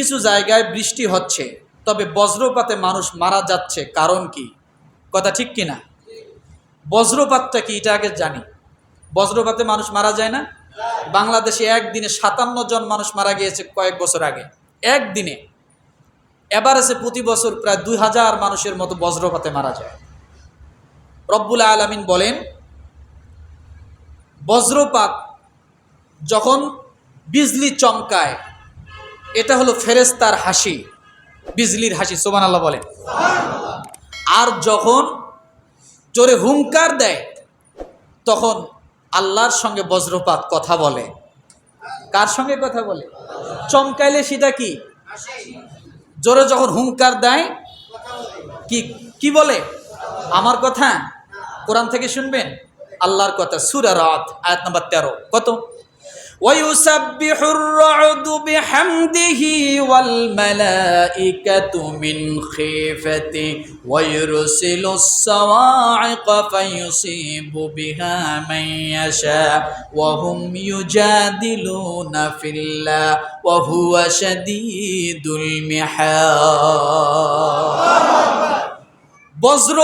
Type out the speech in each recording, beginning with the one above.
কিছু জায়গায় বৃষ্টি হচ্ছে, তবে বজ্রপাতে মানুষ মারা যাচ্ছে, কারণ কি? কথা ঠিক কি না বজ্রপাতটা কি, এটা আগে জানি। বজ্রপাতে মানুষ মারা যায় না? বাংলাদেশে একদিনে সাতান্ন জন মানুষ মারা গিয়েছে কয়েক বছর আগে। একদিনে। এভারেজে প্রতি বছর প্রায় দুই হাজার মানুষের মতো বজ্রপাতে মারা যায়। রব্বুল আলমিন বলেন, বজ্রপাত যখন বিজলি চমকায় এটা হলো ফেরেস্তার হাসি, বিজলির হাসি সোমান আল্লাহ বলে আর যখন জোরে হুঙ্কার দেয়, তখন আল্লাহর সঙ্গে বজ্রপাত কথা বলে। কার সঙ্গে কথা বলে? চমকাইলে সেটা কি? জোরে যখন হুঙ্কার দেয়, কি কি বলে? আমার কথা? কোরআন থেকে শুনবেন? আল্লাহর কথা। সুরা রাত, আয়াত নম্বর তেরো। কত? ওই সব بحمده والملائكة من خيفته ويرسل الصواعق فيصيب بها من يشاء وهم يجادلون في الله وهو شديد المحال বজ্র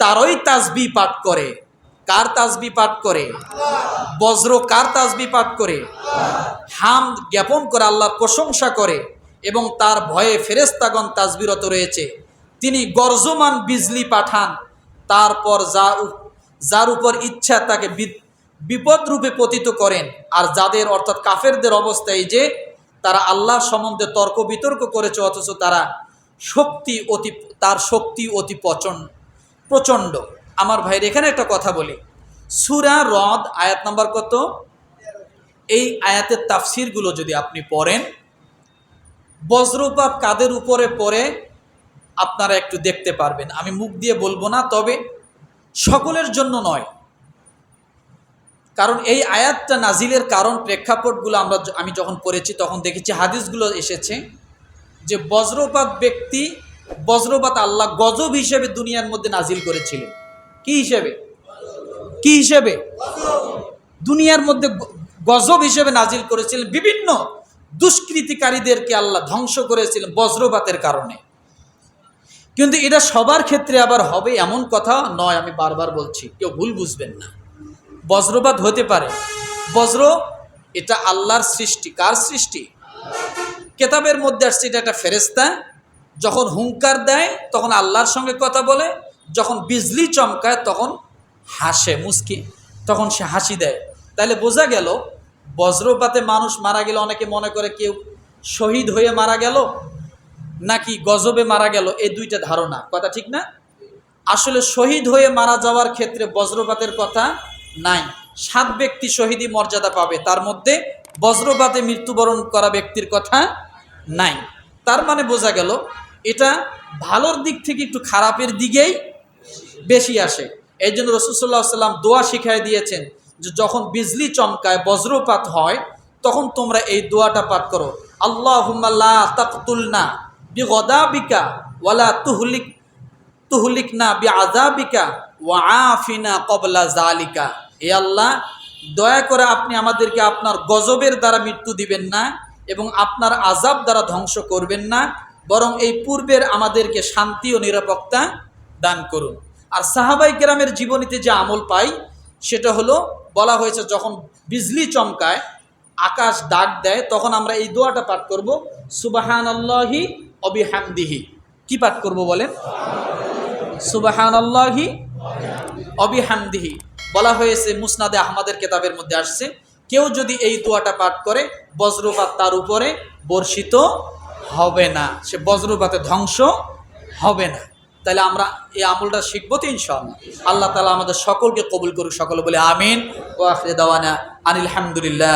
তারই তাসবি পাঠ করে কার তাজবি পাঠ করে? বজ্র কার তাজবি পাঠ করে? হাম জ্ঞাপন করে আল্লাহর প্রশংসা করে এবং তার ভয়ে ফেরেস্তাগণ তাজবিরত রয়েছে। তিনি গর্জমান বিজলি পাঠান। তারপর যা যার উপর ইচ্ছা তাকে বিপদ রূপে পতিত করেন। আর যাদের অর্থাৎ কাফেরদের অবস্থা এই যে, তারা আল্লাহ সম্বন্ধে তর্ক বিতর্ক করেছে, অথচ তারা শক্তি অতি, তার শক্তি অতি প্রচণ্ড। প্রচণ্ড। আমার ভাইয়ের এখানে একটা কথা বলি। সুরা রদ আয়াত নাম্বার কত? এই আয়াতের তাফসিরগুলো যদি আপনি পড়েন, বজ্রপাত কাদের উপরে পড়ে আপনারা একটু দেখতে পারবেন। আমি মুখ দিয়ে বলব না, তবে সকলের জন্য নয়। কারণ এই আয়াতটা নাজিলের কারণ প্রেক্ষাপটগুলো আমরা আমি যখন পড়েছি, তখন দেখেছি, হাদিসগুলো এসেছে যে বজ্রপাত ব্যক্তি, বজ্রপাত আল্লাহ গজব হিসেবে দুনিয়ার মধ্যে নাজিল করেছিলেন। কি হিসেবে? কি হিসেবে? দুনিয়ার মধ্যে গজব হিসেবে নাজিল করেছিলেন বিভিন্ন দুষ্কৃতিকারীদেরকে আল্লাহ ধ্বংস করেছিলেন বজ্রপাতের কারণে। কিন্তু এটা সবার ক্ষেত্রে আবার হবে এমন কথা নয়, আমি বারবার বলছি, কেউ ভুল বুঝবেন না। বজ্রপাত হতে পারে। বজ্র, এটা আল্লাহর সৃষ্টি। কার সৃষ্টি? কেতাবের মধ্যে আসছে, এটা একটা ফেরেস্তা যখন হুঙ্কার দেয়, তখন আল্লাহর সঙ্গে কথা বলে যখন বিজলি চমকায়, তখন হাসে মুস্কি, তখন সে হাসি দেয়। তাহলে বোঝা গেল, বজ্রপাতে মানুষ মারা গেলে অনেকে মনে করে কেউ শহীদ হয়ে মারা গেল, নাকি গজবে মারা গেল এই দুইটা ধারণা। কথা ঠিক না? আসলে শহীদ হয়ে মারা যাওয়ার ক্ষেত্রে বজ্রপাতের কথা নাই। সাত ব্যক্তি শহীদই মর্যাদা পাবে, তার মধ্যে বজ্রপাতে মৃত্যুবরণ করা ব্যক্তির কথা নাই। তার মানে বোঝা গেল, এটা ভালোর দিক থেকে একটু খারাপের দিকেই বেশি আসে। এই জন্য রসুল্লাহ সাল্লাম দোয়া শিখাই দিয়েছেন যে যখন বিজলি চমকায়, বজ্রপাত হয়, তখন তোমরা এই দোয়াটা পাঠ করো। আল্লাহ হুম্মাল্লা তাকতুলনা বি গদাবিকা ওয়ালা তুহলিক তুহলিক না বি আজাবিকা ওয়া আফিনা কবলা জালিকা এ আল্লাহ, দয়া করে আপনি আমাদেরকে আপনার গজবের দ্বারা মৃত্যু দিবেন না এবং আপনার আজাব দ্বারা ধ্বংস করবেন না, বরং এই পূর্বের আমাদেরকে শান্তি ও নিরাপত্তা দান করুন। আর সাহাবাই কেরামের জীবনীতে যে আমল পাই, সেটা হলো, বলা হয়েছে যখন বিজলি চমকায়, আকাশ ডাক দেয়, তখন আমরা এই দোয়াটা পাঠ করব সুবাহান আল্লাহি অবিহামদিহি কি পাঠ করব বলেন? সুবাহান আল্লাহি অবিহামদিহি বলা হয়েছে মুসনাদে আহমদের কেতাবের মধ্যে আসছে, কেউ যদি এই দোয়াটা পাঠ করে, বজ্রপাত তার উপরে বর্ষিত হবে না, সে বজ্রপাতে ধ্বংস হবে না। তাহলে আমরা এই আমলটা শিখব তো সব আল্লাহ তালা আমাদের সকলকে কবুল করুক সকলে বলে আমিন। ওয়াফে আখরে দাওয়ানা আনিল হামদুলিল্লাহ।